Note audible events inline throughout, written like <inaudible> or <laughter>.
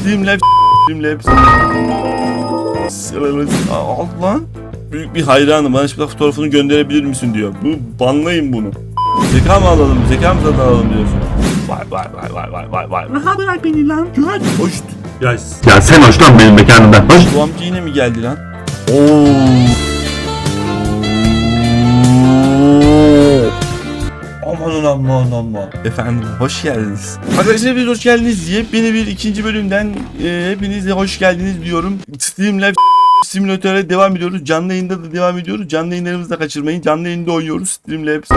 Streamlabs Streamlabs Al lan. Büyük bir hayranım. Bana şimdi fotoğrafını gönderebilir misin diyor. Bu banlayın bunu. Zeka mı alalım zeka mı satın alalım diyorsun? Vay vay vay vay vay vay vay. Rahat bırak beni lan? Güven Hoş. Ya, ya sen hoşlan benim mekanımdan. Hoş. Bu amca yine mi geldi lan? Oo. Aman aman aman. Efendim hoş geldiniz. Arkadaşlar biz hoş geldiniz. Yepyeni bir ikinci bölümden e, hepinize hoş geldiniz diyorum. Streamlabs simülatöre devam ediyoruz. Canlı yayında da devam ediyoruz. Canlı yayınlarımızı da kaçırmayın. Canlı yayında oynuyoruz. Streamlabs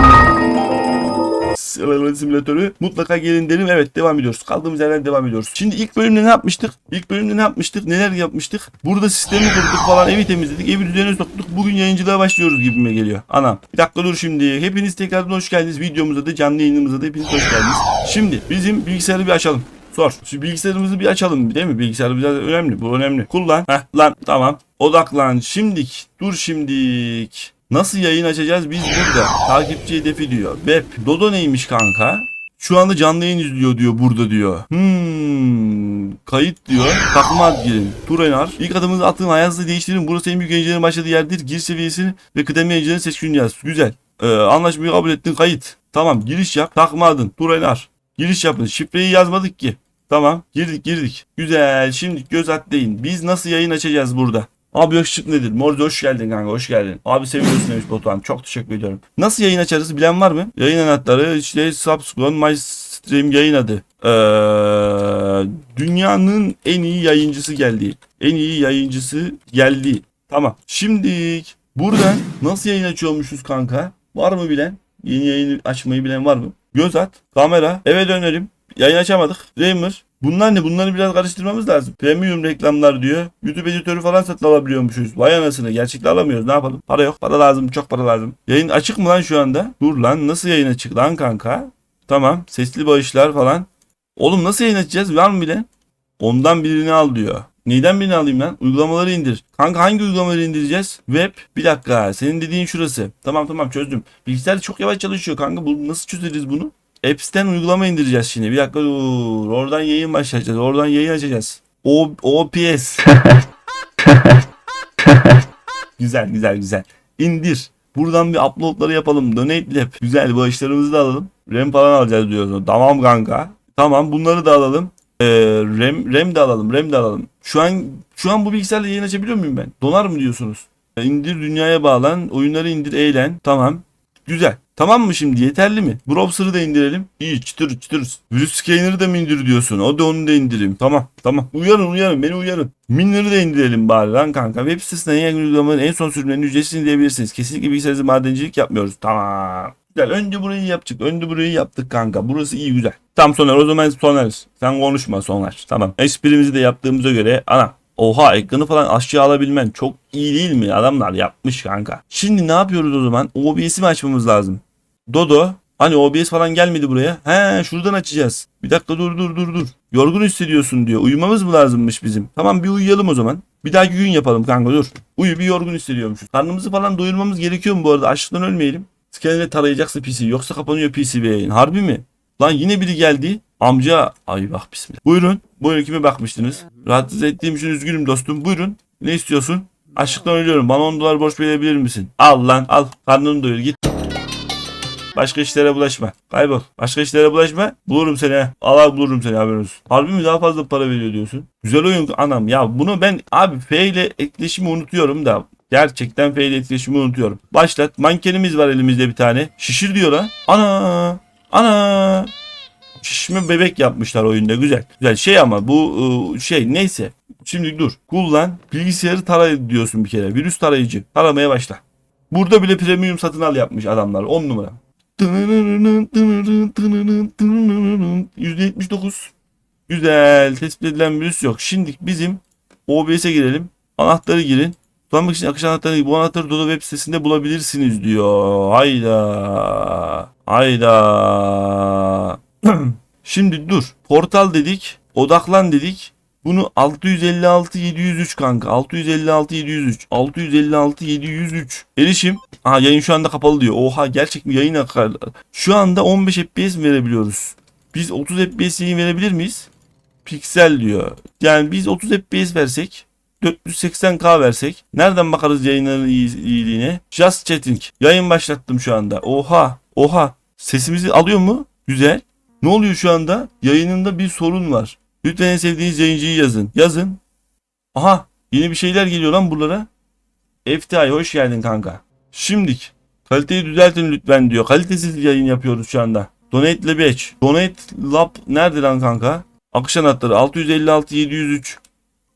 simülatörü mutlaka gelin derim. Evet devam ediyoruz. Kaldığımız yerden devam ediyoruz. Şimdi ilk bölümde ne yapmıştık? İlk bölümde ne yapmıştık? Neler yapmıştık? Burada sistemi kurduk falan evi temizledik. Evi düzene soktuk. Bugün yayıncılığa başlıyoruz gibime geliyor. Anam. Bir dakika dur şimdi. Hepiniz tekrardan hoş geldiniz. Videomuza da canlı yayınımıza da hepiniz hoş geldiniz. Şimdi bizim bilgisayarı bir açalım. Sor. Şu bilgisayarımızı bir açalım değil mi? Bilgisayar biraz önemli. Bu önemli. Kullan. Heh lan tamam. Odaklan. Şimdik. Dur şimdik. Nasıl yayın açacağız biz burada? Takipçi hedefi diyor. Web. Dodo neymiş kanka? Şu anda canlı yayın izliyor diyor burada diyor. Hmm, kayıt diyor. Takıma ad girin. Turenar. İlk adımınızı atın hayatınızı değiştirin. Burası en büyük yayıncıların başladığı yerdir. Gir seviyesini ve kıdemli yayıncıların seçkin yaz. Güzel. Ee, anlaşmayı kabul ettin kayıt. Tamam giriş yap. Takma adın. Turenar. Giriş yapın. Şifreyi yazmadık ki. Tamam girdik girdik. Güzel şimdi göz atlayın. Biz nasıl yayın açacağız burada? Abi yakışık nedir? Morze hoş geldin kanka hoş geldin. Abi seviyorsun demiş Batuhan. Çok teşekkür ediyorum. Nasıl yayın açarız bilen var mı? Yayın anahtarı işte Subscribe My Stream yayın adı. Ee, dünyanın en iyi yayıncısı geldi. En iyi yayıncısı geldi. Tamam. Şimdi buradan nasıl yayın açıyormuşuz kanka? Var mı bilen? Yeni yayın açmayı bilen var mı? Göz at. Kamera. Eve dönelim. Yayın açamadık. Gamer. Bunlar ne? Bunları biraz karıştırmamız lazım. Premium reklamlar diyor. YouTube editörü falan satın alabiliyormuşuz. Vay anasını. Gerçekten alamıyoruz. Ne yapalım? Para yok. Para lazım. Çok para lazım. Yayın açık mı lan şu anda? Dur lan. Nasıl yayın açık lan kanka? Tamam. Sesli bağışlar falan. Oğlum nasıl yayın açacağız? Var mı bilen? Ondan birini al diyor. Neyden birini alayım lan? Uygulamaları indir. Kanka hangi uygulamaları indireceğiz? Web. Bir dakika. Senin dediğin şurası. Tamam tamam çözdüm. Bilgisayar çok yavaş çalışıyor kanka. Bu, nasıl çözeriz bunu? Apps'ten uygulama indireceğiz şimdi. Bir dakika dur. Oradan yayın başlayacağız. Oradan yayın açacağız. O OPS. <laughs> güzel güzel güzel. İndir. Buradan bir uploadları yapalım. Donate lab. Güzel bağışlarımızı da alalım. RAM falan alacağız diyoruz. Tamam kanka. Tamam bunları da alalım. Ee, RAM, RAM de alalım. RAM de alalım. Şu an şu an bu bilgisayarla yayın açabiliyor muyum ben? Donar mı diyorsunuz? İndir dünyaya bağlan. Oyunları indir eğlen. Tamam. Güzel. Tamam mı şimdi yeterli mi? Browser'ı da indirelim. İyi çıtır çıtır. Virüs scanner'ı da mı indir diyorsun? Da onu da indireyim. Tamam tamam. Uyarın uyarın beni uyarın. Minler'ı da indirelim bari lan kanka. Web sitesinden yeni uygulamanın en son sürümlerini ücretsiz indirebilirsiniz. Kesinlikle bilgisayarınızı madencilik yapmıyoruz. Tamam. Güzel. Önce burayı yaptık. Önce burayı yaptık kanka. Burası iyi güzel. Tam Soner. O zaman Soner'iz. Sen konuşma Soner. Tamam. Esprimizi de yaptığımıza göre ana. Oha ekranı falan aşağı alabilmen çok iyi değil mi? Adamlar yapmış kanka. Şimdi ne yapıyoruz o zaman? OBS'i mi açmamız lazım? Dodo. Hani OBS falan gelmedi buraya. He şuradan açacağız. Bir dakika dur dur dur dur. Yorgun hissediyorsun diyor. Uyumamız mı lazımmış bizim? Tamam bir uyuyalım o zaman. Bir dahaki gün yapalım kanka dur. Uyu bir yorgun hissediyormuşuz. Karnımızı falan doyurmamız gerekiyor mu bu arada? Açlıktan ölmeyelim. Scanner'e tarayacaksın PC. Yoksa kapanıyor PC yayın. Harbi mi? Lan yine biri geldi. Amca. Ay bak bismillah. Buyurun. Buyurun kime bakmıştınız? Rahatsız ettiğim için üzgünüm dostum. Buyurun. Ne istiyorsun? Açlıktan ölüyorum. Bana 10 dolar borç verebilir misin? Al lan al. Karnını doyur git. Başka işlere bulaşma. Kaybol. Başka işlere bulaşma. Bulurum seni. Allah bulurum seni haberin olsun. Harbi mi daha fazla para veriyor diyorsun? Güzel oyun anam. Ya bunu ben abi F ile etkileşimi unutuyorum da. Gerçekten F ile etkileşimi unutuyorum. Başlat. Mankenimiz var elimizde bir tane. Şişir diyor lan. Ana. Ana. Şişme bebek yapmışlar oyunda güzel. Güzel şey ama bu ıı, şey neyse. Şimdi dur. Kullan. Bilgisayarı tara diyorsun bir kere. Virüs tarayıcı. Taramaya başla. Burada bile premium satın al yapmış adamlar. 10 numara. %79. Güzel. Tespit edilen virüs yok. Şimdi bizim OBS'e girelim. Anahtarı girin. Kullanmak için akış anahtarı bu anahtarı Dodo web sitesinde bulabilirsiniz diyor. Hayda. Hayda. <clears throat> Şimdi dur. Portal dedik. Odaklan dedik. Bunu 656 703 kanka. 656 703. 656 703. Erişim. Aha yayın şu anda kapalı diyor. Oha gerçek mi yayın akar. Şu anda 15 FPS mi verebiliyoruz? Biz 30 FPS yayın verebilir miyiz? piksel diyor. Yani biz 30 FPS versek 480k versek nereden bakarız yayınların iyi- iyiliğine? Just chatting. Yayın başlattım şu anda. Oha. Oha. Sesimizi alıyor mu? Güzel. Ne oluyor şu anda? Yayınında bir sorun var. Lütfen en sevdiğiniz yayıncıyı yazın. Yazın. Aha. Yeni bir şeyler geliyor lan buralara. FTI hoş geldin kanka. Şimdik. Kaliteyi düzeltin lütfen diyor. Kalitesiz yayın yapıyoruz şu anda. Donate 5. Donate Lab nerede lan kanka? Akış anahtarı 656 703.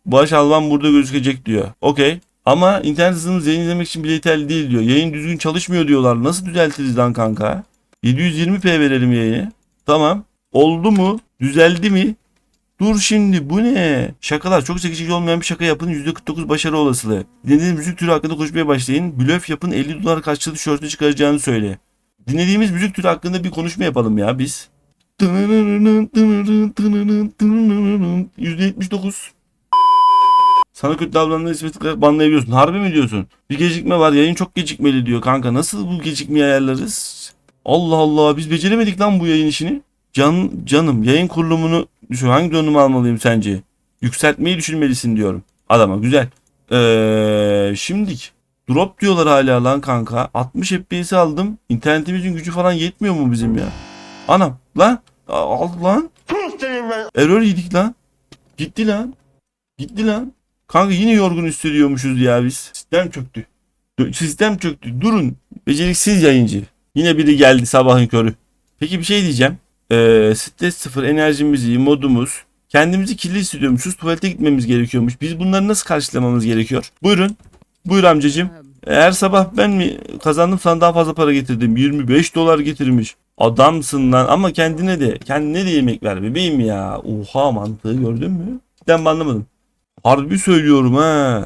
Baş alman burada gözükecek diyor. Okey. Ama internet hızınız yayın izlemek için bile yeterli değil diyor. Yayın düzgün çalışmıyor diyorlar. Nasıl düzeltiriz lan kanka? 720p verelim yayını. Tamam. Oldu mu? Düzeldi mi? Dur şimdi bu ne? Şakalar çok çekici olmayan bir şaka yapın %49 başarı olasılığı. Dinlediğiniz müzik türü hakkında konuşmaya başlayın. Blöf yapın 50 dolar karşılığı tişörtü çıkaracağını söyle. Dinlediğimiz müzik türü hakkında bir konuşma yapalım ya biz. %79 sana kötü davrananları ismi banlayabiliyorsun. Harbi mi diyorsun? Bir gecikme var. Yayın çok gecikmeli diyor kanka. Nasıl bu gecikmeyi ayarlarız? Allah Allah. Biz beceremedik lan bu yayın işini. Can, canım yayın kurulumunu düşün. Hangi donumu almalıyım sence? Yükseltmeyi düşünmelisin diyorum. Adama güzel. Ee, şimdik. Drop diyorlar hala lan kanka. 60 FPS aldım. İnternetimizin gücü falan yetmiyor mu bizim ya? Anam lan. Al lan. Error yedik lan. Gitti lan. Gitti lan. Kanka yine yorgun hissediyormuşuz ya biz. Sistem çöktü. Sistem çöktü. Durun. Beceriksiz yayıncı. Yine biri geldi sabahın körü. Peki bir şey diyeceğim. Ee, stres sıfır enerjimiz iyi modumuz. Kendimizi kirli hissediyormuşuz. Tuvalete gitmemiz gerekiyormuş. Biz bunları nasıl karşılamamız gerekiyor? Buyurun. Buyur amcacığım. Her sabah ben mi kazandım sana daha fazla para getirdim. 25 dolar getirmiş. Adamsın lan ama kendine de kendine de yemek ver bebeğim ya. Oha mantığı gördün mü? Ben anlamadım. Harbi söylüyorum ha.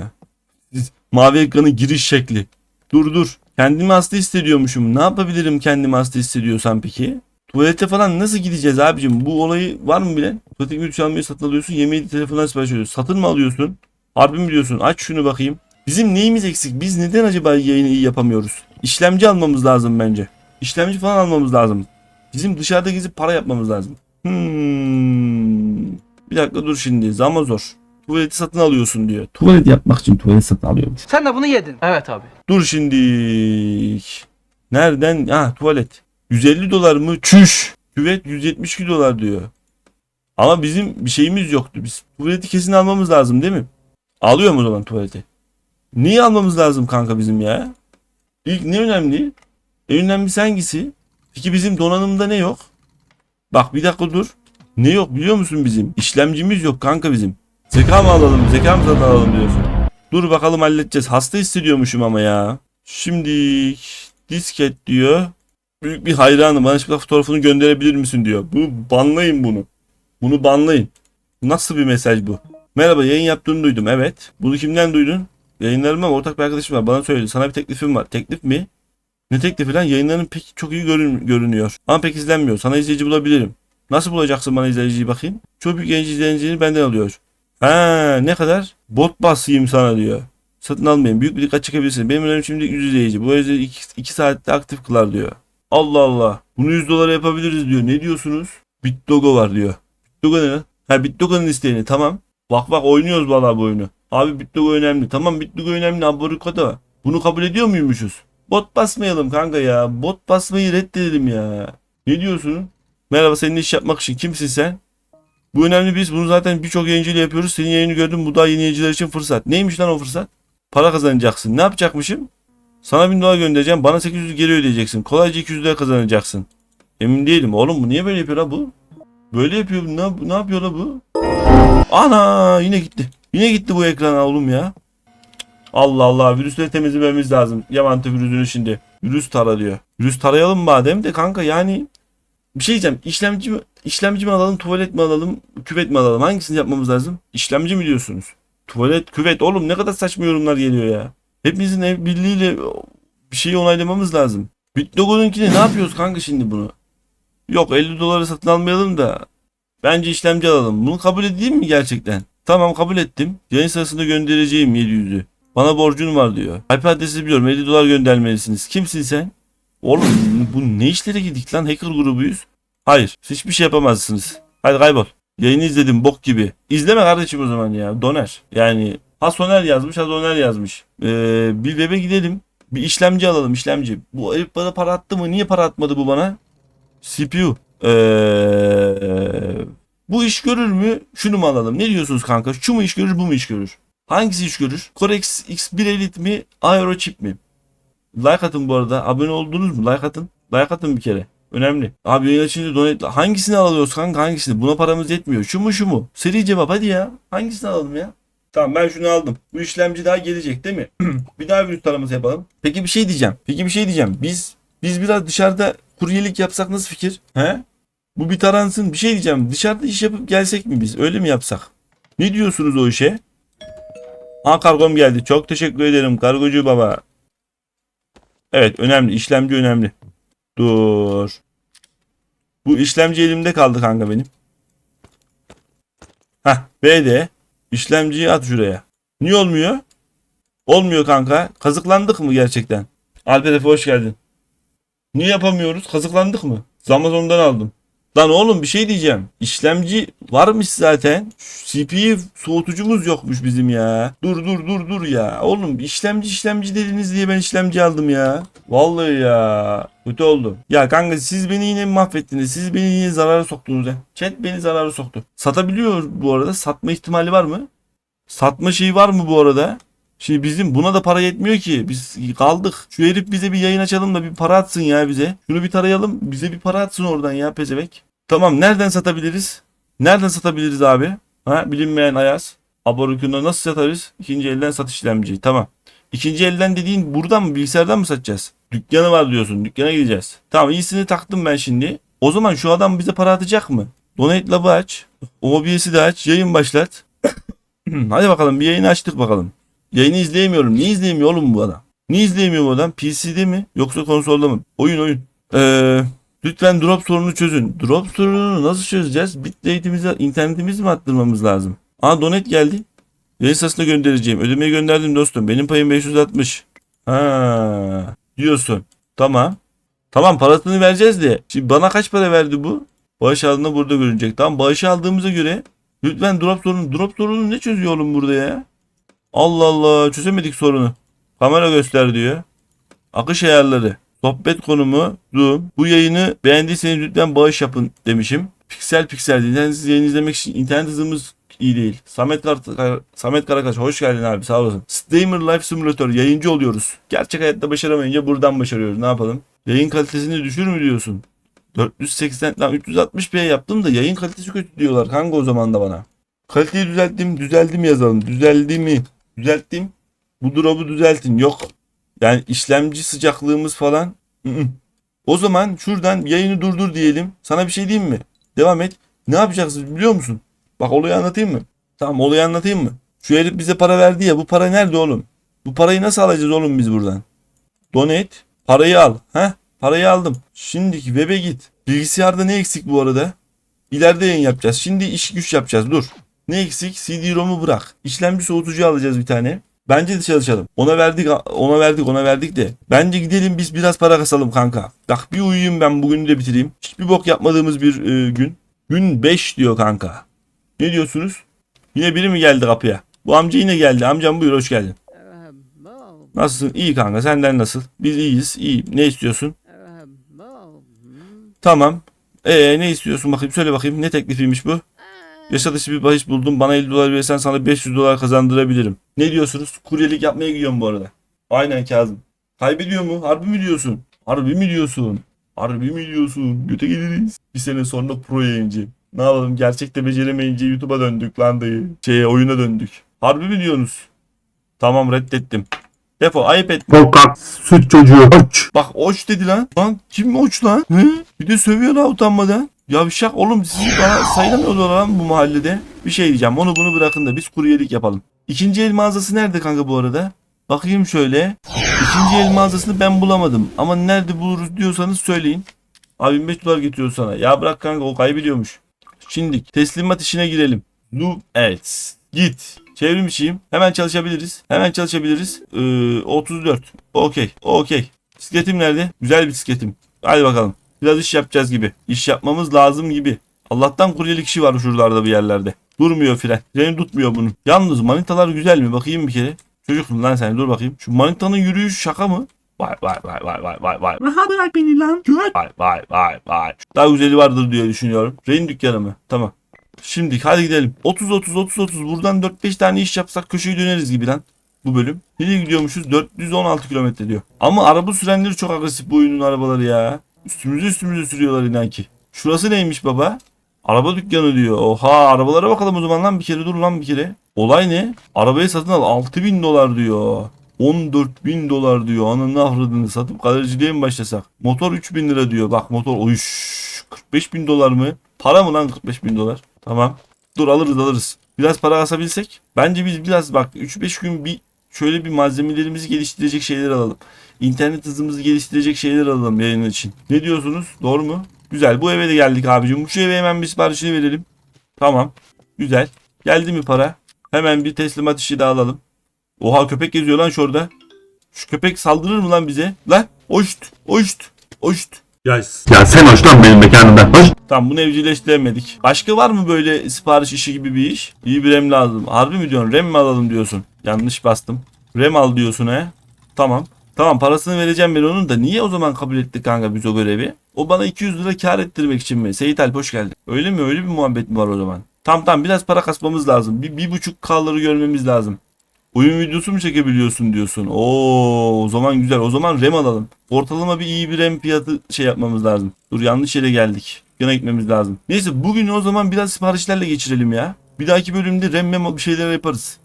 Mavi ekranın giriş şekli. Dur dur. Kendimi hasta hissediyormuşum. Ne yapabilirim kendimi hasta hissediyorsam peki? Tuvalete falan nasıl gideceğiz abicim? Bu olayı var mı bilen? Tuvalete gidip çalmayı satın alıyorsun. Yemeği telefondan sipariş ediyorsun. Satın mı alıyorsun? Harbi mi diyorsun? Aç şunu bakayım. Bizim neyimiz eksik? Biz neden acaba yayını iyi yapamıyoruz? İşlemci almamız lazım bence. İşlemci falan almamız lazım. Bizim dışarıda gezip para yapmamız lazım. Hmm. Bir dakika dur şimdi. Zaman zor. Tuvaleti satın alıyorsun diyor. Tuvalet yapmak için tuvalet satın alıyorum. Sen de bunu yedin. Evet abi. Dur şimdi. Nereden? Ha tuvalet. 150 dolar mı? Çüş. Küvet 172 dolar diyor. Ama bizim bir şeyimiz yoktu. Biz tuvaleti kesin almamız lazım değil mi? Alıyor mu o zaman tuvaleti? Niye almamız lazım kanka bizim ya? İlk ne önemli? En önemlisi hangisi? Peki bizim donanımda ne yok? Bak bir dakika dur. Ne yok biliyor musun bizim? İşlemcimiz yok kanka bizim. Zeka mı alalım? Zeka mı satın alalım diyorsun? Dur bakalım halledeceğiz. Hasta hissediyormuşum ama ya. Şimdi disket diyor. Büyük bir hayranım. Bana şimdi fotoğrafını gönderebilir misin diyor. Bu banlayın bunu. Bunu banlayın. Nasıl bir mesaj bu? Merhaba yayın yaptığını duydum. Evet. Bunu kimden duydun? Yayınlarım var. Ortak bir arkadaşım var. Bana söyledi. Sana bir teklifim var. Teklif mi? Ne teklifi lan? Yayınların pek çok iyi görün görünüyor. Ama pek izlenmiyor. Sana izleyici bulabilirim. Nasıl bulacaksın bana izleyiciyi bakayım? Çok büyük genç izleyicileri benden alıyor. Ha ne kadar? Bot basayım sana diyor. Satın almayın. Büyük bir dikkat çekebilirsin. Benim önerim şimdi 100 izleyici. Bu özel 2 saatte aktif kılar diyor. Allah Allah. Bunu 100 dolara yapabiliriz diyor. Ne diyorsunuz? Bitdogo var diyor. Bitdogo ne lan? Ha Bitdogo'nun isteğini tamam. Bak bak oynuyoruz valla bu oyunu. Abi Bitdogo önemli. Tamam Bitdogo önemli. Aborikota. Bunu kabul ediyor muymuşuz? Bot basmayalım kanka ya. Bot basmayı reddedelim ya. Ne diyorsun? Merhaba seninle iş yapmak için kimsin sen? Bu önemli biz bunu zaten birçok yayıncıyla yapıyoruz. Senin yayını gördüm bu da yeni yayıncılar için fırsat. Neymiş lan o fırsat? Para kazanacaksın. Ne yapacakmışım? Sana 1000 dolar göndereceğim. Bana 800 geri ödeyeceksin. Kolayca 200 lira kazanacaksın. Emin değilim. Oğlum bu niye böyle yapıyor la bu? Böyle yapıyor. Ne, ne yapıyor la bu? Ana yine gitti. Yine gitti bu ekran oğlum ya. Allah Allah virüsleri temizlememiz lazım. Yaman virüsünü şimdi. Virüs tara diyor. Virüs tarayalım madem de kanka yani bir şey diyeceğim. İşlemci mi, işlemci mi alalım, tuvalet mi alalım, küvet mi alalım? Hangisini yapmamız lazım? İşlemci mi diyorsunuz? Tuvalet, küvet. Oğlum ne kadar saçma yorumlar geliyor ya. Hepimizin ev birliğiyle bir şeyi onaylamamız lazım. Bitlogo'nunkine ne yapıyoruz kanka şimdi bunu? Yok 50 dolara satın almayalım da bence işlemci alalım. Bunu kabul edeyim mi gerçekten? Tamam kabul ettim. Yayın sırasında göndereceğim 700'ü. Bana borcun var diyor. IP adresi biliyorum 50 dolar göndermelisiniz. Kimsin sen? Oğlum bu ne işlere girdik lan? Hacker grubuyuz. Hayır. Hiçbir şey yapamazsınız. Hadi kaybol. Yayını izledim bok gibi. İzleme kardeşim o zaman ya. Doner. Yani ha Soner yazmış ha Doner yazmış. Ee, bir web'e gidelim. Bir işlemci alalım işlemci. Bu herif bana para attı mı? Niye para atmadı bu bana? CPU. Ee, bu iş görür mü? Şunu mu alalım? Ne diyorsunuz kanka? Şu mu iş görür bu mu iş görür? Hangisi iş görür? Corex X1 Elite mi? Aero Chip mi? Like atın bu arada. Abone oldunuz mu? Like atın. Like atın bir kere. Önemli. Abi yayın açınca donate... Hangisini alıyoruz kanka hangisini? Buna paramız yetmiyor. Şu mu şu mu? Seri cevap hadi ya. Hangisini alalım ya? Tamam ben şunu aldım. Bu işlemci daha gelecek değil mi? <clears throat> bir daha virüs taraması yapalım. Peki bir şey diyeceğim. Peki bir şey diyeceğim. Biz biz biraz dışarıda kuryelik yapsak nasıl fikir? He? Bu bir taransın. Bir şey diyeceğim. Dışarıda iş yapıp gelsek mi biz? Öyle mi yapsak? Ne diyorsunuz o işe? Ha kargom geldi. Çok teşekkür ederim kargocu baba. Evet önemli. İşlemci önemli. Dur. Bu işlemci elimde kaldı kanka benim. Hah BD. İşlemciyi at şuraya. Niye olmuyor? Olmuyor kanka. Kazıklandık mı gerçekten? Alper hoş geldin. Niye yapamıyoruz? Kazıklandık mı? Amazon'dan aldım. Lan oğlum bir şey diyeceğim. İşlemci varmış zaten. CPU soğutucumuz yokmuş bizim ya. Dur dur dur dur ya. Oğlum işlemci işlemci dediniz diye ben işlemci aldım ya. Vallahi ya. Kötü oldu. Ya kanka siz beni yine mahvettiniz. Siz beni yine zarara soktunuz ya. Chat beni zarara soktu. Satabiliyor bu arada. Satma ihtimali var mı? Satma şeyi var mı bu arada? Şimdi bizim buna da para yetmiyor ki. Biz kaldık. Şu herif bize bir yayın açalım da bir para atsın ya bize. Şunu bir tarayalım. Bize bir para atsın oradan ya pezevek. Tamam nereden satabiliriz? Nereden satabiliriz abi? Ha bilinmeyen Ayaz. Aborukunda nasıl satarız? İkinci elden satış işlemci. Tamam. İkinci elden dediğin buradan mı bilgisayardan mı satacağız? Dükkanı var diyorsun. Dükkana gideceğiz. Tamam iyisini taktım ben şimdi. O zaman şu adam bize para atacak mı? Donate lab'ı aç. OBS'i de aç. Yayın başlat. <coughs> Hadi bakalım bir yayını açtık bakalım. Yayını izleyemiyorum. Niye izleyemiyor oğlum bu adam? Niye izleyemiyor bu adam? PC'de mi yoksa konsolda mı? Oyun oyun. Ee, lütfen drop sorunu çözün. Drop sorununu nasıl çözeceğiz? Bitrate'imizi internetimizi mi arttırmamız lazım? Aa donet geldi. Yayın sırasında göndereceğim. Ödemeyi gönderdim dostum. Benim payım 560. Ha diyorsun. Tamam. Tamam parasını vereceğiz de. Şimdi bana kaç para verdi bu? Bağış aldığında burada görünecek. Tamam bağış aldığımıza göre lütfen drop sorunu. Drop sorunu ne çözüyor oğlum burada ya? Allah Allah çözemedik sorunu. Kamera göster diyor. Akış ayarları. Sohbet konumu. Zoom. Bu yayını beğendiyseniz lütfen bağış yapın demişim. Piksel piksel internetsiz yayın izlemek için internet hızımız iyi değil. Samet, Kar Samet Karakaş hoş geldin abi sağ olasın. Streamer Life Simulator yayıncı oluyoruz. Gerçek hayatta başaramayınca buradan başarıyoruz ne yapalım. Yayın kalitesini düşür mü diyorsun? 480 lan 360p yaptım da yayın kalitesi kötü diyorlar kanka o zaman da bana. Kaliteyi düzelttim, düzeldim yazalım. Düzeldi mi? Düzelttim. Bu drop'u düzeltin. Yok. Yani işlemci sıcaklığımız falan. ı-ı. O zaman şuradan yayını durdur diyelim. Sana bir şey diyeyim mi? Devam et. Ne yapacaksın biliyor musun? Bak olayı anlatayım mı? Tamam olayı anlatayım mı? Şu herif bize para verdi ya. Bu para nerede oğlum? Bu parayı nasıl alacağız oğlum biz buradan? Donate. Parayı al. Heh. Parayı aldım. Şimdiki web'e git. Bilgisayarda ne eksik bu arada? İleride yayın yapacağız. Şimdi iş güç yapacağız. Dur. Ne eksik? CD-ROM'u bırak. İşlemci soğutucu alacağız bir tane. Bence de çalışalım. Ona verdik, ona verdik, ona verdik de. Bence gidelim biz biraz para kasalım kanka. Bak bir uyuyayım ben bugünü de bitireyim. Hiçbir bok yapmadığımız bir e, gün. Gün 5 diyor kanka. Ne diyorsunuz? Yine biri mi geldi kapıya? Bu amca yine geldi. Amcam buyur hoş geldin. Nasılsın? İyi kanka senden nasıl? Biz iyiyiz. İyi. Ne istiyorsun? Tamam. Ee ne istiyorsun bakayım söyle bakayım ne teklifiymiş bu? Yasa dışı bir bahis buldum. Bana 50 dolar verirsen sana 500 dolar kazandırabilirim. Ne diyorsunuz? Kuryelik yapmaya gidiyorum bu arada. Aynen Kazım. Kaybediyor mu? Harbi mi diyorsun? Harbi mi diyorsun? Harbi mi diyorsun? Göte geliriz. Bir sene sonra pro yayıncı. Ne yapalım gerçekte beceremeyince YouTube'a döndük lan dayı. Şeye oyuna döndük. Harbi mi diyorsunuz? Tamam reddettim. Defo ayıp etme. Korkak süt çocuğu. Aç. Bak oç dedi lan. Lan kim oç lan? Hı? Bir de sövüyor lan utanmadan. Yavşak oğlum sizi bana sayılamıyorlar lan bu mahallede. Bir şey diyeceğim onu bunu bırakın da biz kuryelik yapalım. İkinci el mağazası nerede kanka bu arada? Bakayım şöyle. İkinci el mağazasını ben bulamadım. Ama nerede buluruz diyorsanız söyleyin. Abi 25 dolar getiriyor sana. Ya bırak kanka o kaybediyormuş. Şimdi teslimat işine girelim. Lu evet. Git. Çevrim. Hemen çalışabiliriz. Hemen çalışabiliriz. Ee, 34. Okey. Okey. Bisikletim nerede? Güzel bisikletim. Hadi bakalım. Biraz iş yapacağız gibi. İş yapmamız lazım gibi. Allah'tan kuryelik işi var şuralarda bir yerlerde. Durmuyor fren. Freni tutmuyor bunun. Yalnız manitalar güzel mi? Bakayım bir kere. Çocuksun lan sen dur bakayım. Şu manitanın yürüyüş şaka mı? Vay vay vay vay vay vay vay. Rahat bırak beni lan. Göt. Vay vay vay vay. Daha güzeli vardır diye düşünüyorum. Rehin dükkanı mı? Tamam. Şimdi hadi gidelim. 30 30 30 30 buradan 4-5 tane iş yapsak köşeyi döneriz gibi lan. Bu bölüm. Nereye gidiyormuşuz? 416 kilometre diyor. Ama araba sürenleri çok agresif bu oyunun arabaları ya. Üstümüze üstümüze sürüyorlar inan ki. Şurası neymiş baba? Araba dükkanı diyor. Oha arabalara bakalım o zaman lan bir kere dur lan bir kere. Olay ne? Arabayı satın al 6000 dolar diyor. 14 bin dolar diyor. Ananı avradını satıp galericiliğe mi başlasak? Motor 3000 lira diyor. Bak motor oyuş. 45 bin dolar mı? Para mı lan 45 bin dolar? Tamam. Dur alırız alırız. Biraz para kasabilsek. Bence biz biraz bak 3-5 gün bir şöyle bir malzemelerimizi geliştirecek şeyler alalım. İnternet hızımızı geliştirecek şeyler alalım yayın için. Ne diyorsunuz? Doğru mu? Güzel. Bu eve de geldik abicim. Şu eve hemen bir siparişini verelim. Tamam. Güzel. Geldi mi para? Hemen bir teslimat işi daha alalım. Oha köpek geziyor lan şurada. Şu köpek saldırır mı lan bize? Lan oşt oşt oşt. Ya, ya sen hoş lan benim mekanımdan. Hoş. Tamam bunu evcilleştiremedik. Başka var mı böyle sipariş işi gibi bir iş? İyi bir rem lazım. Harbi mi diyorsun? Rem mi alalım diyorsun? Yanlış bastım. Rem al diyorsun he. Tamam. Tamam parasını vereceğim ben onun da niye o zaman kabul etti kanka biz o görevi? O bana 200 lira kar ettirmek için mi? Seyit Alp hoş geldin. Öyle mi? Öyle bir muhabbet mi var o zaman? Tamam tamam biraz para kasmamız lazım. Bir, bir buçuk kalları görmemiz lazım. Oyun videosu mu çekebiliyorsun diyorsun. Oo o zaman güzel. O zaman RAM alalım. Ortalama bir iyi bir RAM fiyatı şey yapmamız lazım. Dur yanlış yere geldik. Yana gitmemiz lazım. Neyse bugün o zaman biraz siparişlerle geçirelim ya. Bir dahaki bölümde RAM memo bir şeyler yaparız.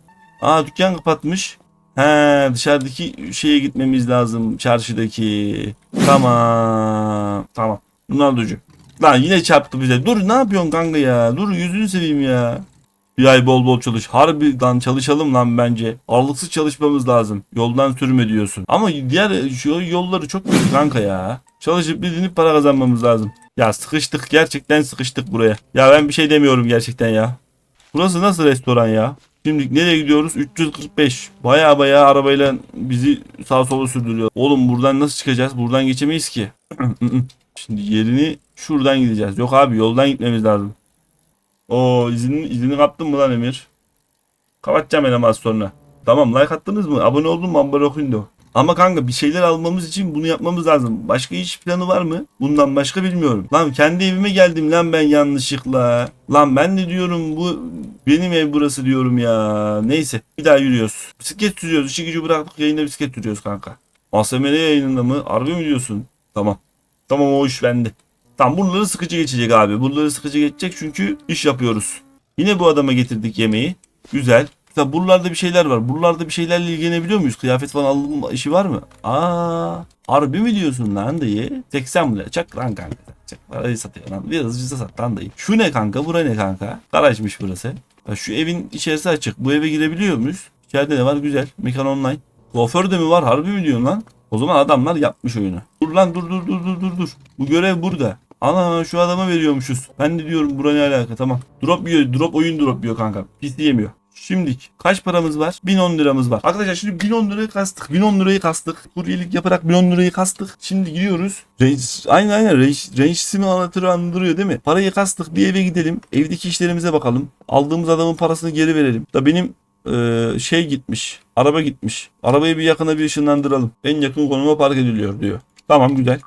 Aa dükkan kapatmış. He dışarıdaki şeye gitmemiz lazım. Çarşıdaki. Tamam. Tamam. Ronaldo'cu. Lan yine çarptı bize. Dur ne yapıyorsun kanka ya? Dur yüzünü seveyim ya. Bir ay bol bol çalış. Harbiden çalışalım lan bence. Aralıksız çalışmamız lazım. Yoldan sürme diyorsun. Ama diğer yolları çok kötü kanka ya. Çalışıp bildiğinip para kazanmamız lazım. Ya sıkıştık gerçekten sıkıştık buraya. Ya ben bir şey demiyorum gerçekten ya. Burası nasıl restoran ya? Şimdi nereye gidiyoruz? 345. Baya baya arabayla bizi sağa sola sürdürüyor. Oğlum buradan nasıl çıkacağız? Buradan geçemeyiz ki. <clears throat> Şimdi yerini şuradan gideceğiz. Yok abi yoldan gitmemiz lazım. O izini, izini kaptın mı lan Emir? Kapatacağım az sonra. Tamam like attınız mı? Abone oldun mu? Ambar okuyun da. Ama kanka bir şeyler almamız için bunu yapmamız lazım. Başka iş planı var mı? Bundan başka bilmiyorum. Lan kendi evime geldim lan ben yanlışlıkla. Lan ben de diyorum bu benim ev burası diyorum ya. Neyse bir daha yürüyoruz. Bisiklet sürüyoruz. İşi gücü bıraktık yayında bisiklet sürüyoruz kanka. ASMR yayınında mı? Harbi mi diyorsun? Tamam. Tamam o iş bende. Tamam buraları sıkıcı geçecek abi. Buraları sıkıcı geçecek çünkü iş yapıyoruz. Yine bu adama getirdik yemeği. Güzel. Mesela buralarda bir şeyler var. Buralarda bir şeylerle ilgilenebiliyor muyuz? Kıyafet falan alınma işi var mı? Aa, harbi mi diyorsun lan dayı? 80 lira. Çak lan kanka. Çak parayı satıyor lan. Biraz ucuza sat lan dayı. Şu ne kanka? Bura ne kanka? Garajmış burası. Ya şu evin içerisi açık. Bu eve girebiliyor muyuz? İçeride ne var? Güzel. Mekan online. Kuaför de mi var? Harbi mi diyorsun lan? O zaman adamlar yapmış oyunu. Dur lan dur dur dur dur dur dur. Bu görev burada. Ana şu adama veriyormuşuz. Ben de diyorum bura ne alaka tamam. Drop yiyor. Drop oyun drop yiyor kanka. PC yemiyor. Şimdilik kaç paramız var? 1010 liramız var. Arkadaşlar şimdi 1010 lirayı kastık. 1010 lirayı kastık. Kuryelik yaparak 1010 lirayı kastık. Şimdi gidiyoruz. Range, aynen aynen range, range simülatörü andırıyor değil mi? Parayı kastık bir eve gidelim. Evdeki işlerimize bakalım. Aldığımız adamın parasını geri verelim. Da benim e, şey gitmiş. Araba gitmiş. Arabayı bir yakına bir ışınlandıralım. En yakın konuma park ediliyor diyor. Tamam güzel.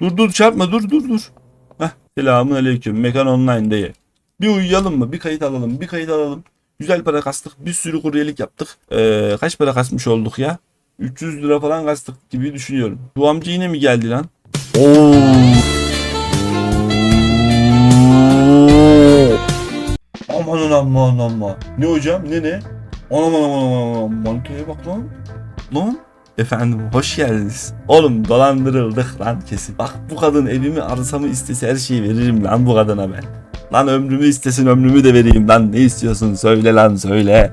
Dur dur çarpma dur dur dur. Heh, selamun aleyküm. Mekan online diye. Bir uyuyalım mı? Bir kayıt alalım. Bir kayıt alalım. Güzel para kastık. Bir sürü kuryelik yaptık. Ee, kaç para kasmış olduk ya? 300 lira falan kastık gibi düşünüyorum. Bu amca yine mi geldi lan? Oo. Aman aman aman. Ne hocam? Ne ne? Aman aman aman aman. Manitoya bak lan. Lan. Efendim hoş geldiniz. Oğlum dolandırıldık lan kesin. Bak bu kadın evimi arsamı istese her şeyi veririm lan bu kadına ben. Lan ömrümü istesin ömrümü de vereyim lan ne istiyorsun söyle lan söyle.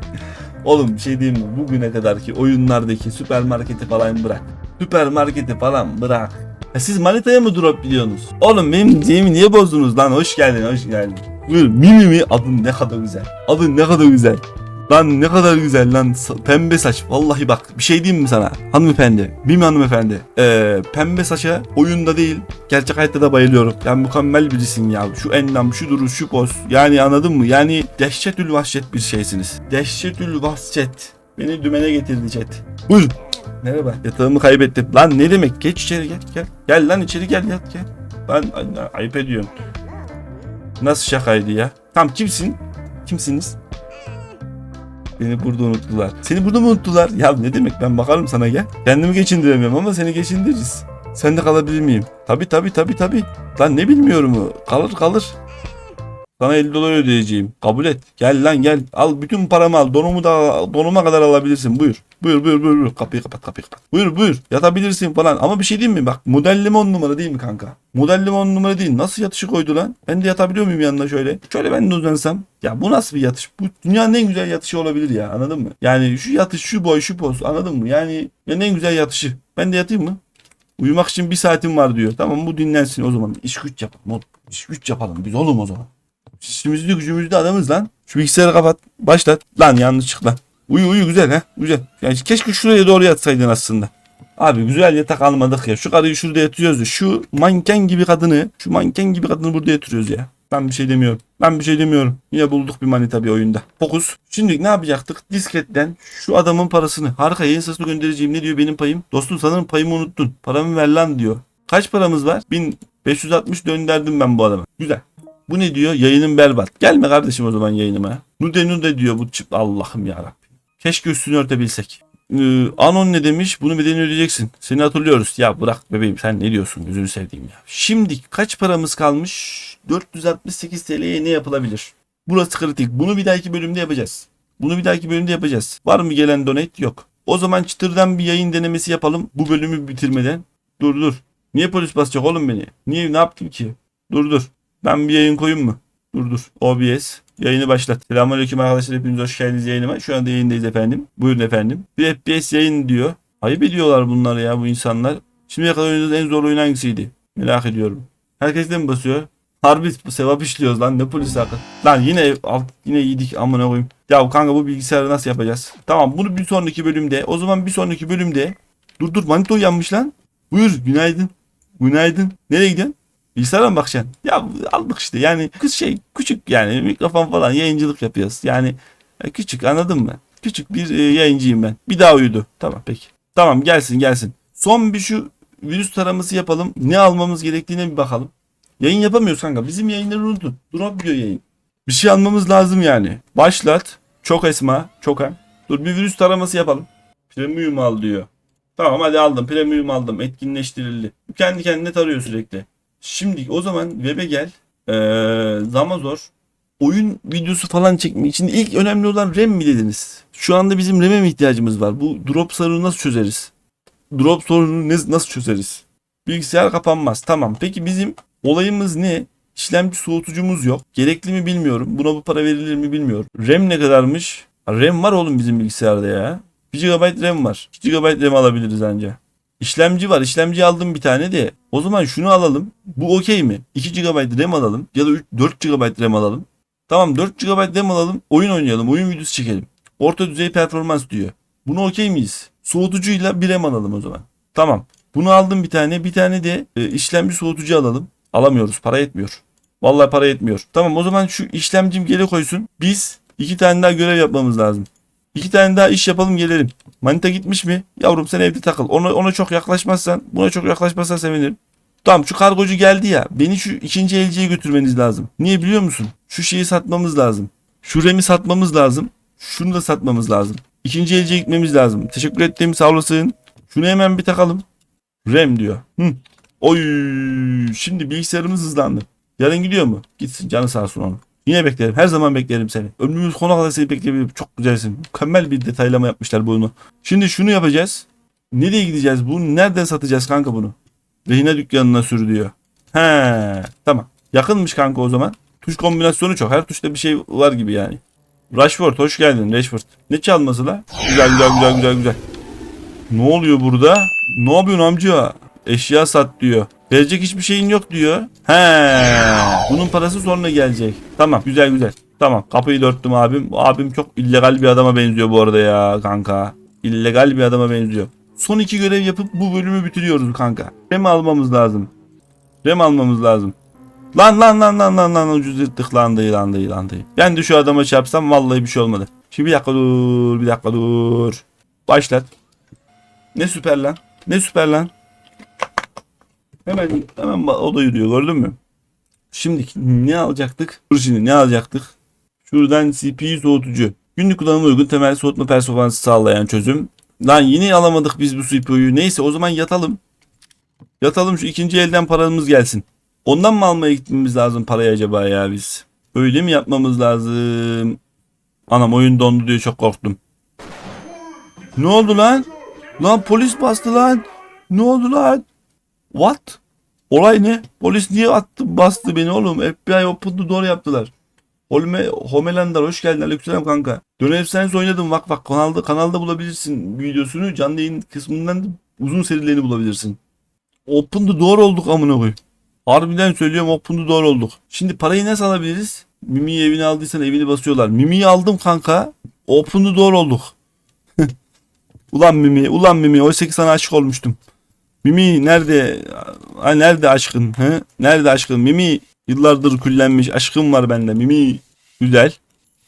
Oğlum bir şey diyeyim mi bugüne kadar ki oyunlardaki süpermarketi falan bırak. Süpermarketi falan bırak. Ha siz manitaya mı drop biliyorsunuz? Oğlum benim diyemi niye bozdunuz lan hoş geldin hoş geldin. Buyur Mimi mi adın ne kadar güzel. Adın ne kadar güzel. Lan ne kadar güzel lan pembe saç. Vallahi bak bir şey diyeyim mi sana hanımefendi? Bir mi hanımefendi? Ee, pembe saça oyunda değil gerçek hayatta da bayılıyorum. Yani mükemmel birisin ya. Şu endam, şu duruş, şu poz. Yani anladın mı? Yani dehşetül vahşet bir şeysiniz. Dehşetül vahşet. Beni dümene getirdi chat. Buyurun. Merhaba. Yatağımı kaybettim. Lan ne demek? Geç içeri gel gel. Gel lan içeri gel yat gel. Ay- ayıp ediyorsun. Nasıl şakaydı ya? Tam kimsin? Kimsiniz? Beni burada unuttular. Seni burada mı unuttular? Ya ne demek ben bakarım sana gel. Kendimi geçindiremiyorum ama seni geçindiririz. Sen de kalabilir miyim? Tabi tabi tabi tabi. Lan ne bilmiyorum o. Kalır kalır. Sana 50 dolar ödeyeceğim. Kabul et. Gel lan gel. Al bütün paramı al. Donumu da donuma kadar alabilirsin. Buyur. Buyur buyur buyur. buyur. Kapıyı kapat kapıyı kapat. Buyur buyur. Yatabilirsin falan. Ama bir şey diyeyim mi? Bak modelleme on numara değil mi kanka? Modelleme on numara değil. Nasıl yatışı koydu lan? Ben de yatabiliyor muyum yanına şöyle? Şöyle ben de uzansam. Ya bu nasıl bir yatış? Bu dünyanın en güzel yatışı olabilir ya. Anladın mı? Yani şu yatış, şu boy, şu poz. Anladın mı? Yani en güzel yatışı. Ben de yatayım mı? Uyumak için bir saatim var diyor. Tamam bu dinlensin o zaman. İş güç yapalım. İş güç yapalım biz oğlum o zaman. İşimizde gücümüzde adamız lan. Şu bilgisayarı kapat. Başlat. Lan yanlış çık lan. Uyu uyu güzel ha. Güzel. Yani keşke şuraya doğru yatsaydın aslında. Abi güzel yatak almadık ya. Şu karıyı şurada yatırıyoruz ya. Şu manken gibi kadını, şu manken gibi kadını burada yatırıyoruz ya. Ben bir şey demiyorum. Ben bir şey demiyorum. Yine bulduk bir manita bir oyunda. Fokus. Şimdi ne yapacaktık? Disketten şu adamın parasını. Harika yayın sesini göndereceğim. Ne diyor benim payım? Dostum sanırım payımı unuttun. Paramı ver lan diyor. Kaç paramız var? 1560 döndürdüm ben bu adama. Güzel. Bu ne diyor? Yayının berbat. Gelme kardeşim o zaman yayınıma. Nude nude diyor bu çift. Allah'ım ya Keşke üstünü örtebilsek. Ee, Anon ne demiş? Bunu bedelini ödeyeceksin. Seni hatırlıyoruz. Ya bırak bebeğim sen ne diyorsun? Gözünü sevdiğim ya. Şimdi kaç paramız kalmış? 468 TL'ye ne yapılabilir? Burası kritik. Bunu bir dahaki bölümde yapacağız. Bunu bir dahaki bölümde yapacağız. Var mı gelen donate? Yok. O zaman çıtırdan bir yayın denemesi yapalım. Bu bölümü bitirmeden. Dur dur. Niye polis basacak oğlum beni? Niye ne yaptım ki? Dur dur. Ben bir yayın koyayım mı? Dur dur. OBS. Yayını başlat. Selamünaleyküm arkadaşlar. Hepiniz hoş geldiniz yayınıma. Şu anda yayındayız efendim. Buyurun efendim. Bir FPS yayın diyor. Ayıp ediyorlar bunlar ya bu insanlar. Şimdiye kadar oynadığınız en zor oyun hangisiydi? Merak ediyorum. Herkes de mi basıyor? Harbi sevap işliyoruz lan ne polis hakkı. Lan yine alt, yine yedik amına koyayım. Ya kanka bu bilgisayarı nasıl yapacağız? Tamam bunu bir sonraki bölümde. O zaman bir sonraki bölümde. Dur dur manito uyanmış lan. Buyur günaydın. Günaydın. Nereye gidiyorsun? Bilgisayara mı bakacaksın? Ya aldık işte yani kız şey küçük yani mikrofon falan yayıncılık yapıyoruz. Yani e, küçük anladın mı? Küçük bir e, yayıncıyım ben. Bir daha uyudu. Tamam peki. Tamam gelsin gelsin. Son bir şu virüs taraması yapalım. Ne almamız gerektiğine bir bakalım. Yayın yapamıyoruz kanka. Bizim yayınları unutun. Drop diyor yayın. Bir şey almamız lazım yani. Başlat. Çok esma. Çok hem. Dur bir virüs taraması yapalım. Premium al diyor. Tamam hadi aldım. Premium aldım. Etkinleştirildi. Kendi kendine tarıyor sürekli. Şimdi o zaman web'e gel. Ee, Zamazor. Oyun videosu falan çekmek için ilk önemli olan RAM mi dediniz? Şu anda bizim RAM'e mi ihtiyacımız var? Bu drop sorunu nasıl çözeriz? Drop sorununu nasıl çözeriz? Bilgisayar kapanmaz. Tamam. Peki bizim olayımız ne? İşlemci soğutucumuz yok. Gerekli mi bilmiyorum. Buna bu para verilir mi bilmiyorum. RAM ne kadarmış? RAM var oğlum bizim bilgisayarda ya. 1 GB RAM var. 2 GB RAM alabiliriz anca. İşlemci var. İşlemci aldım bir tane de. O zaman şunu alalım. Bu okey mi? 2 GB RAM alalım. Ya da 3, 4 GB RAM alalım. Tamam 4 GB RAM alalım. Oyun oynayalım. Oyun videosu çekelim. Orta düzey performans diyor. Bunu okey miyiz? Soğutucuyla bir RAM alalım o zaman. Tamam. Bunu aldım bir tane. Bir tane de e, işlemci soğutucu alalım. Alamıyoruz. Para yetmiyor. Vallahi para yetmiyor. Tamam o zaman şu işlemcim geri koysun. Biz iki tane daha görev yapmamız lazım. İki tane daha iş yapalım gelelim. Manita gitmiş mi? Yavrum sen evde takıl. Ona, ona çok yaklaşmazsan, buna çok yaklaşmazsan sevinirim. Tamam şu kargocu geldi ya. Beni şu ikinci elciye götürmeniz lazım. Niye biliyor musun? Şu şeyi satmamız lazım. Şu remi satmamız lazım. Şunu da satmamız lazım. İkinci elciye gitmemiz lazım. Teşekkür ettim sağ olasın. Şunu hemen bir takalım. Rem diyor. Hı. Oy şimdi bilgisayarımız hızlandı. Yarın gidiyor mu? Gitsin canı sağ olsun onun. Yine beklerim. Her zaman beklerim seni. Ömrümüz konu kadar seni bekleyebilirim. Çok güzelsin. Mükemmel bir detaylama yapmışlar bu oyunu. Şimdi şunu yapacağız. Nereye gideceğiz? Bunu nereden satacağız kanka bunu? Rehine dükkanına sür diyor. He, tamam. Yakınmış kanka o zaman. Tuş kombinasyonu çok. Her tuşta bir şey var gibi yani. Rashford hoş geldin Rashford. Ne çalması la? Güzel güzel güzel güzel güzel. Ne oluyor burada? Ne yapıyorsun amca? Eşya sat diyor. Verecek hiçbir şeyin yok diyor. He. Bunun parası sonra gelecek. Tamam güzel güzel. Tamam kapıyı da örttüm abim. Bu Abim çok illegal bir adama benziyor bu arada ya kanka. İllegal bir adama benziyor. Son iki görev yapıp bu bölümü bitiriyoruz kanka. Rem almamız lazım. Rem almamız lazım. Lan lan lan lan lan lan ucuz yırttık lan dayı lan dayı lan dayı. Ben de şu adama çarpsam vallahi bir şey olmadı. Şimdi bir dakika dur bir dakika dur. Başlat. Ne süper lan. Ne süper lan. Hemen hemen o da yürüyor gördün mü? Şimdi ne alacaktık? Dur ne alacaktık? Şuradan CPU soğutucu. Günlük kullanıma uygun temel soğutma performansı sağlayan çözüm. Lan yine alamadık biz bu CPU'yu. Neyse o zaman yatalım. Yatalım şu ikinci elden paramız gelsin. Ondan mı almaya gitmemiz lazım parayı acaba ya biz? Öyle mi yapmamız lazım? Anam oyun dondu diye çok korktum. Ne oldu lan? Lan polis bastı lan. Ne oldu lan? What? Olay ne? Polis niye attı bastı beni oğlum? FBI open the door yaptılar. Holme, Homelandar hoş geldin aleykümselam kanka. Dönev Sense oynadım bak bak kanalda kanalda bulabilirsin videosunu canlı yayın kısmından da uzun serilerini bulabilirsin. Open the door olduk amına koy. Harbiden söylüyorum open the door olduk. Şimdi parayı nasıl alabiliriz? Mimi'yi evine aldıysan evini basıyorlar. Mimi'yi aldım kanka. Open the door olduk. <laughs> ulan Mimi, ulan Mimi. Oysa ki sana aşık olmuştum. Mimi nerede? Ha, nerede aşkın? He? Nerede aşkın? Mimi yıllardır küllenmiş. Aşkım var bende. Mimi güzel.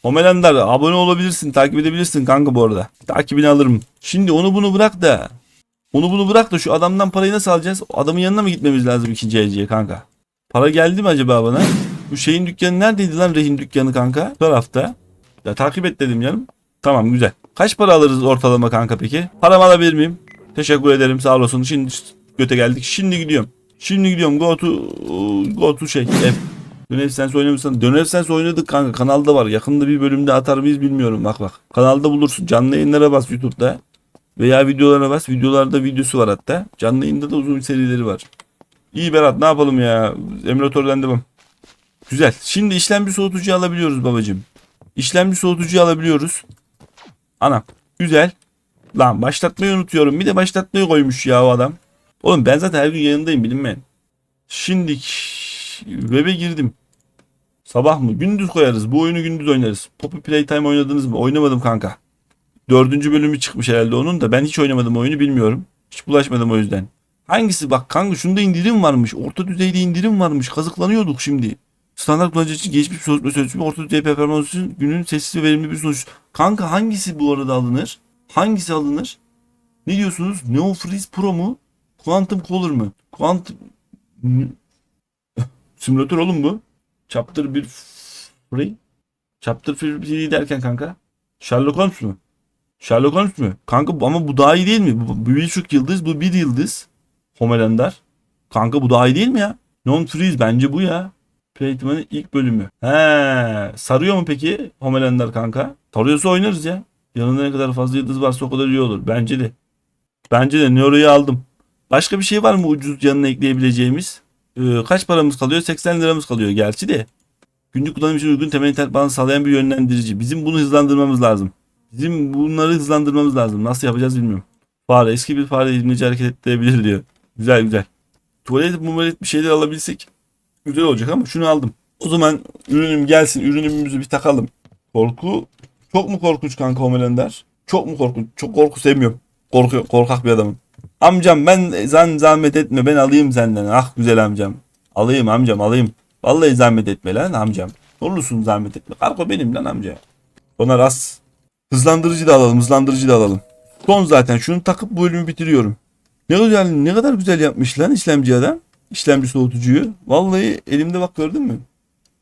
Homelandar abone olabilirsin. Takip edebilirsin kanka bu arada. Takibini alırım. Şimdi onu bunu bırak da. Onu bunu bırak da şu adamdan parayı nasıl alacağız? Adamın yanına mı gitmemiz lazım ikinci elciye kanka? Para geldi mi acaba bana? Bu şeyin dükkanı neredeydi lan rehin dükkanı kanka? Bu tarafta. Ya takip et dedim canım. Tamam güzel. Kaç para alırız ortalama kanka peki? Paramı alabilir miyim? Teşekkür ederim sağ olasın. Şimdi göte geldik. Şimdi gidiyorum. Şimdi gidiyorum. Go to go to şey. F. Dönev Sense oynamışsan. Dönev Sense oynadık kanka. Kanalda var. Yakında bir bölümde atar mıyız bilmiyorum. Bak bak. Kanalda bulursun. Canlı yayınlara bas YouTube'da. Veya videolara bas. Videolarda videosu var hatta. Canlı yayında da uzun serileri var. İyi Berat ne yapalım ya. Emülatörden devam. Güzel. Şimdi işlemci soğutucu alabiliyoruz babacığım. İşlemci soğutucu alabiliyoruz. Ana. Güzel. Lan başlatmayı unutuyorum. Bir de başlatmayı koymuş ya o adam. Oğlum ben zaten her gün yayındayım bilinmeyin. Şimdi web'e girdim. Sabah mı? Gündüz koyarız. Bu oyunu gündüz oynarız. Poppy Playtime oynadınız mı? Oynamadım kanka. Dördüncü bölümü çıkmış herhalde onun da. Ben hiç oynamadım oyunu bilmiyorum. Hiç bulaşmadım o yüzden. Hangisi bak kanka şunda indirim varmış. Orta düzeyde indirim varmış. Kazıklanıyorduk şimdi. Standart kullanıcı için geçmiş soğutma sözcüğü orta düzey performans için günün sessiz ve verimli bir sonuç. Kanka hangisi bu arada alınır? Hangisi alınır? Ne diyorsunuz? Neo Freeze Pro mu? Quantum Color mu? Quantum... <laughs> Simülatör oğlum bu. Chapter 1 Free? Chapter 1 Free derken kanka? Sherlock Holmes mu? Sherlock Holmes mu? Kanka ama bu daha iyi değil mi? Bu, bu buçuk yıldız, bu bir yıldız. Homelandar. Kanka bu daha iyi değil mi ya? Non Freeze bence bu ya. Playtime'ın ilk bölümü. He, sarıyor mu peki Homelandar kanka? Sarıyorsa oynarız ya. Yanında ne kadar fazla yıldız varsa o kadar iyi olur. Bence de. Bence de Nero'yu aldım. Başka bir şey var mı ucuz yanına ekleyebileceğimiz? Ee, kaç paramız kalıyor? 80 liramız kalıyor gerçi de. Günlük kullanım için uygun temel internet bağını sağlayan bir yönlendirici. Bizim bunu hızlandırmamız lazım. Bizim bunları hızlandırmamız lazım. Nasıl yapacağız bilmiyorum. Fare eski bir fare ilmeci hareket ettirebilir diyor. Güzel güzel. Tuvalet muvalet bir şeyler alabilsek güzel olacak ama şunu aldım. O zaman ürünüm gelsin. Ürünümüzü bir takalım. Korku çok mu korkunç kanka Homelander? Çok mu korkunç? Çok korku sevmiyorum. Korku, korkak bir adamım. Amcam ben zan zahmet etme ben alayım senden. Ah güzel amcam. Alayım amcam alayım. Vallahi zahmet etme lan amcam. Ne olursun zahmet etme. Karko benim lan amca. Ona ras. Hızlandırıcı da alalım hızlandırıcı da alalım. Son zaten şunu takıp bu bölümü bitiriyorum. Ne güzel ne kadar güzel yapmış lan işlemci adam. İşlemci soğutucuyu. Vallahi elimde bak gördün mü?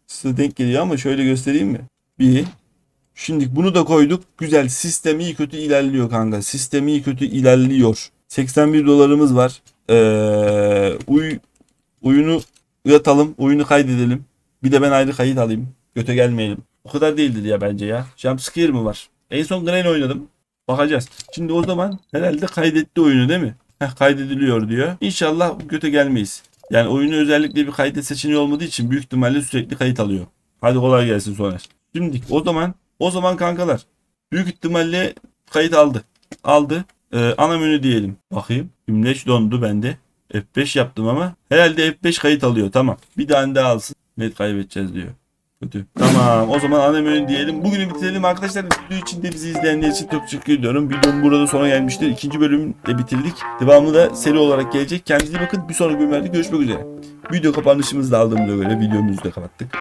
Size denk geliyor ama şöyle göstereyim mi? Bir. Şimdi bunu da koyduk. Güzel. Sistem iyi kötü ilerliyor kanka. Sistem iyi kötü ilerliyor. 81 dolarımız var. Ee, uy, oyunu yatalım. Oyunu kaydedelim. Bir de ben ayrı kayıt alayım. Göte gelmeyelim. O kadar değildir ya bence ya. Jumpscare mi var? En son Gren oynadım. Bakacağız. Şimdi o zaman herhalde kaydetti oyunu değil mi? Heh, kaydediliyor diyor. İnşallah göte gelmeyiz. Yani oyunu özellikle bir kaydet seçeneği olmadığı için büyük ihtimalle sürekli kayıt alıyor. Hadi kolay gelsin sonra. Şimdi o zaman o zaman kankalar büyük ihtimalle kayıt aldı. Aldı. Ee, ana menü diyelim. Bakayım. Imleç dondu bende. F5 yaptım ama herhalde F5 kayıt alıyor. Tamam. Bir tane daha alsın. Net kaybedeceğiz diyor. Kötü. Tamam o zaman ana menü diyelim. Bugünü bitirelim arkadaşlar. Video için de bizi izleyenler için çok teşekkür ediyorum. Videom burada sona gelmiştir. İkinci bölümü de bitirdik. Devamlı da seri olarak gelecek. Kendinize bakın. Bir sonraki bölümlerde görüşmek üzere. Video kapanışımızı da aldığımıza göre videomuzu da kapattık.